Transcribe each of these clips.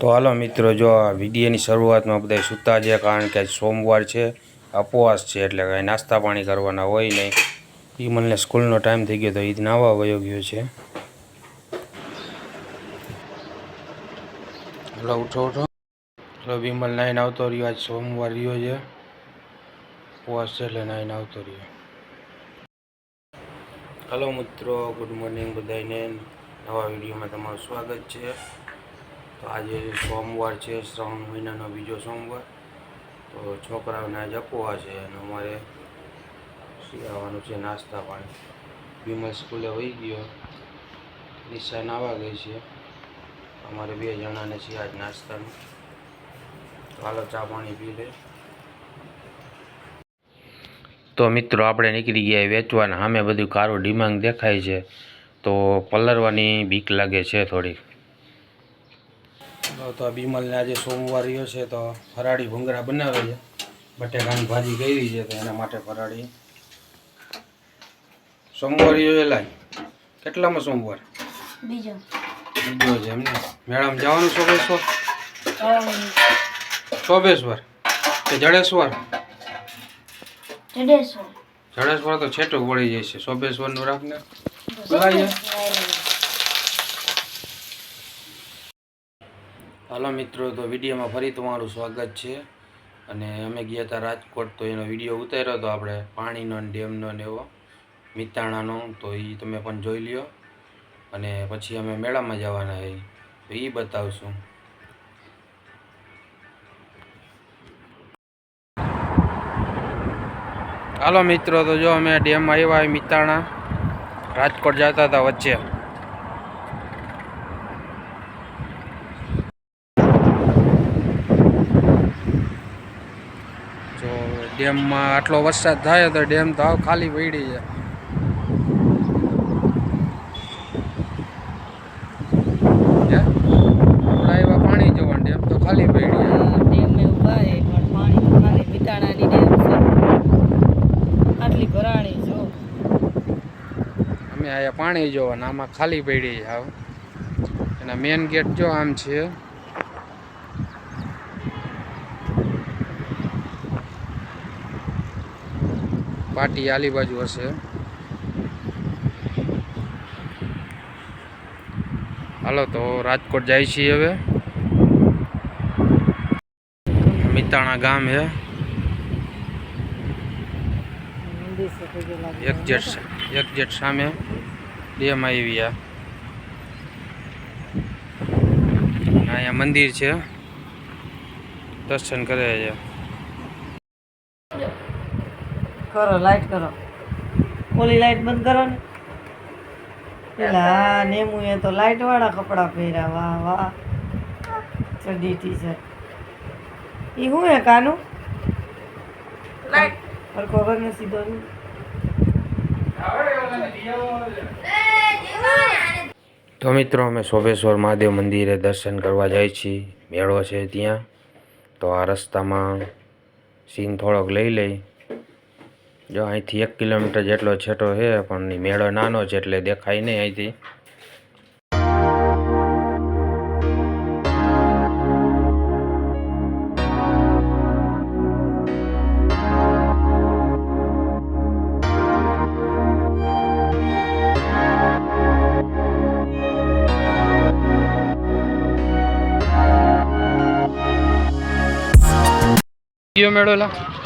તો હાલો મિત્રો, જો આ વિડીયોની શરૂઆતમાં બધા સૂતા છે, કારણ કે સોમવાર છે અપવાસ છે, એટલે કાંઈ નાસ્તા પાણી કરવાના હોય નહીં. એ મને સ્કૂલનો ટાઈમ થઈ ગયો તો એ નાવા વયો ગયો છે. હલો, ઉઠો ઉઠો. હલો, વિમલ નાઈને આવતો રહ્યો, આજ સોમવાર રહ્યો છે. ઉપવાસ છે એટલે નાઈને આવતો રહ્યો. હલો મિત્રો, ગુડ મોર્નિંગ બધાને નવા વિડીયોમાં તમારું સ્વાગત છે. તો આજે સોમવાર છે, શ્રાવણ મહિનાનો બીજો સોમવાર. તો છોકરાઓને આજ અપવા છે અને અમારે શીખવાનું છે નાસ્તા પાણી. વિમલ સ્કૂલે વહી ગયો. નિશા નાવા ગઈ છે. અમારે બે જણાને છે આજ નાસ્તાનું. હાલો ચા પાણી પી લે તો મિત્રો, આપણે નીકળી ગયા વેચવાના. સામે બધું કારું ડિમાંગ દેખાય છે. તો પલરવાની બીક લાગે છે થોડીક. તો બીમલને આજે સોમવાર રહ્યો છે તો ફરાળી ભૂંગળા બનાવે છે. બટેકાની ભાજી કરી છે તો એના માટે ફરાળી. સોમવાર રહ્યો એલા કેટલામાં સોમવાર? બીજો. બીજો છે એમને મેળામાં જવાનું શોભેશ્વર શોભેશ્વર કે જડેશ્વર? જડેશ્વર. જડેશ્વર તો છેટું પડી જાય છે. શોભેશ્વરનું રાખને હાલો મિત્રો, તો વિડીયોમાં ફરી તમારું સ્વાગત છે. અને અમે ગયા હતા રાજકોટ, તો એનો વીડિયો ઉતાર્યો હતો આપણે, પાણીનો ડેમનો ને એવો, મિતાણાનો. તો એ તમે પણ જોઈ લ્યો. અને પછી અમે મેળામાં જવાના છે તો એ બતાવશું. હાલો મિત્રો, તો જો અમે ડેમ આવ્યા મિતાણા, રાજકોટ જતા હતા વચ્ચે જો ડેમમાં આટલો વરસાદ થાય તો ડેમ તો આવ ખાલી પડી છે. પાણી જોવા ડેમ તો ખાલી પડી છે. ડેમે ઊભા છે પણ પાણી તો ખાલી મિતાણાની ડેમ છે. આટલી ભરાણી જો અમે આયા પાણી જોવા ને આમાં ખાલી પડી છે આવ એના મેન ગેટ જો આમ છે. પાટી આલી બાજુ હશે. હાલો, તો રાજકોટ જાય છીએ હવે. મિતાણા ગામ હે. એક જેટ એક જેટ સામે ડેમ આવી આ અહીંયા મંદિર છે. દર્શન કરે છે. કરો લાઈટ કરો. ઓલી લાઈટ બંધ કરો ને. પેલા નેમુ એ તો લાઈટ વાળા કપડા પહેર્યા વાહ વાહ. ચડી ટીચર એ ઈ હું હે કાનું? લાઈટ હરકો રંગ સીધો નહીં. તો મિત્રો અમે શોભેશ્વર મહાદેવ મંદિરે દર્શન કરવા જાય છીએ. મેળો છે ત્યાં. તો આ રસ્તામાં સીન થોડોક લઈ લઈ. જો અહીંથી એક કિલોમીટર જેટલો છેટો છે, પણ મેળો નાનો છે એટલે દેખાય નહીં અહીંથી. મેળો લા?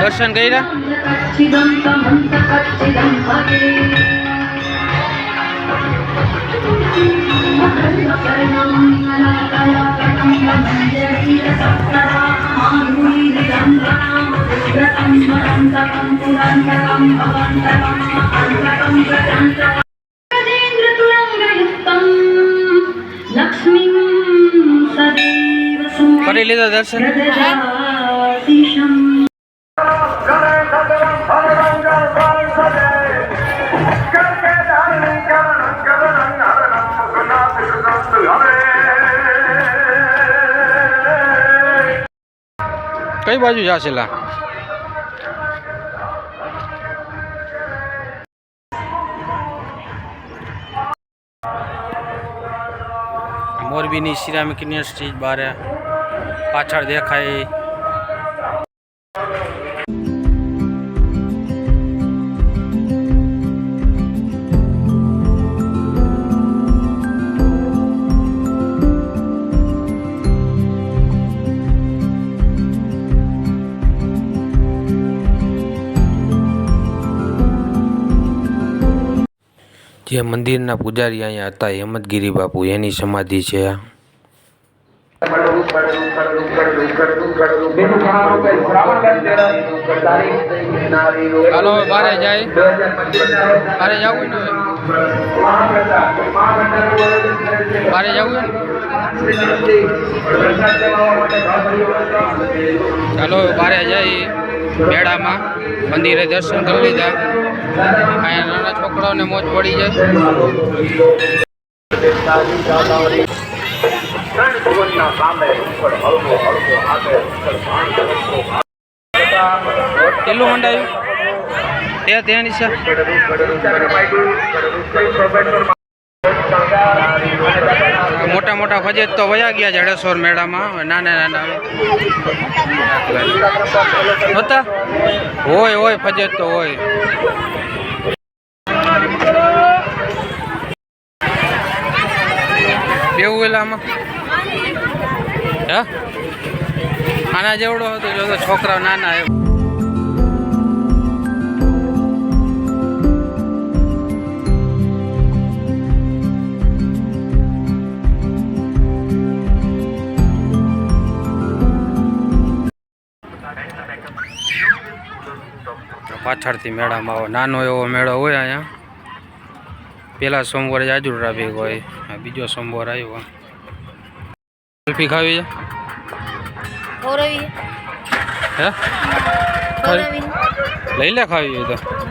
દર્શન કર્યા કરી લીધો દર્શન. કઈ બાજુ જશે લા મોરબીની સિરામિક યુનિવર્સિટી બારે. પાછળ દેખાય. જે મંદિરના પૂજારી અહીંયા હતા હેમતગીરી બાપુ એની સમાધિ છે હાલો, બારે જાય. બારે જવું બારે જવું ચાલો બારે જઈ મેળામાં. મંદિરે દર્શન કરી લીધા. અહીંયા નાના છોકરાઓને મોજ પડી જાય. કેટલું મંડાયું? તે ત્યાં છે. મોટા મોટા ફજેત તો વયા ગયા જડેશ્વર મેળામાં. નાના નાના. હતા હોય હોય ફજેત તો હોય. બેવું એલામાં હે? આના જેવડો હતો જો તો છોકરાઓ નાના એમ પાછળથી મેળામાં આવો. નાનો એવો મેળો હોય અહીંયા. પહેલાં સોમવારે જાજુ ટ્રાફિક હોય. બીજો સોમવાર આવ્યો. કુલ્ફી ખાવી છે? ગૌરવી હે? લઈ લે ખાવી હોય તો.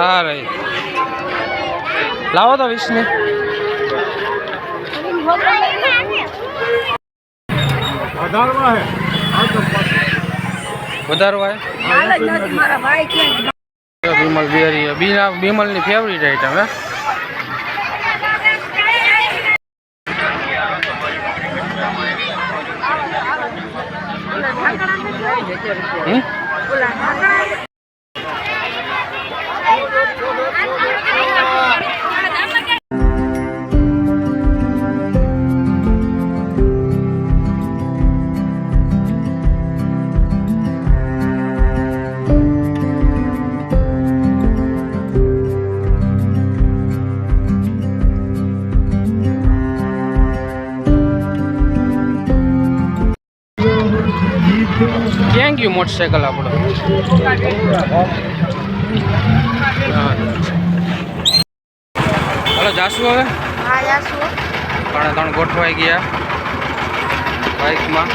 હા રહી લાવો તો વિષ્ણુ. વધારવા હે. બીમલ બિહારી બીના બીમલની ફેવરિટ આઈટમ હે. હમ? ગયું મોટરસાયકલ આપણો. હલો હાલો જાશું હવે? ત્રણે ત્રણ ગોઠવાઈ ગયા. બાઇકમાં.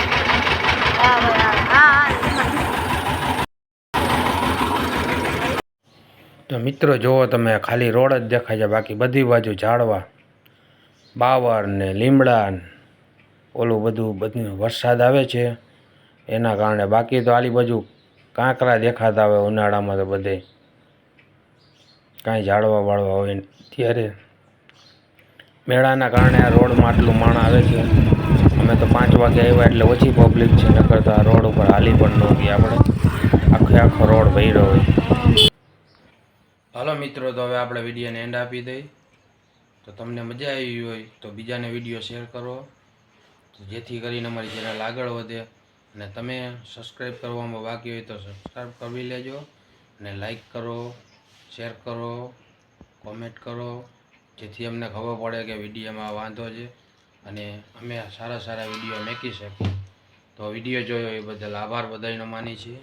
હા તો મિત્રો જુઓ તમે ખાલી રોડ જ દેખાય છે બાકી બધી બાજુ ઝાડવા. બાવર ને લીમડા ને ઓલું બધું બધું વરસાદ આવે છે. એના કારણે બાકી તો આલી બાજુ કાંકરા દેખાતા હોય ઉનાળામાં તો બધે. કાંઈ ઝાડવા વાળવા હોય ત્યારે મેળાના કારણે આ રોડમાં આટલું માણ આવે છે. અમે તો પાંચ વાગે આવ્યા એટલે ઓછી પબ્લિક છે, નકર તો આ રોડ ઉપર હાલી પણ ન ગઈ આપણે. આખે આખો રોડ ભર્યો હોય. હાલો મિત્રો, તો હવે આપણે વિડીયોને એન્ડ આપી દઈ. તો તમને મજા આવી હોય તો બીજાને વીડિયો શેર કરો. જેથી કરીને અમારી ચેનલ આગળ વધે. અને તમે સબસ્ક્રાઈબ કરવામાં બાકી હોય તો સબસ્ક્રાઈબ કરી લેજો અને લાઈક કરો શેર કરો કોમેન્ટ કરો, જેથી અમને ખબર પડે કે વિડીયોમાં વાંધો છે. અને અમે સારા સારા વીડિયો મેકી શકીએ. તો વીડિયો જોયો એ બદલ આભાર બધાયનો માની છીએ.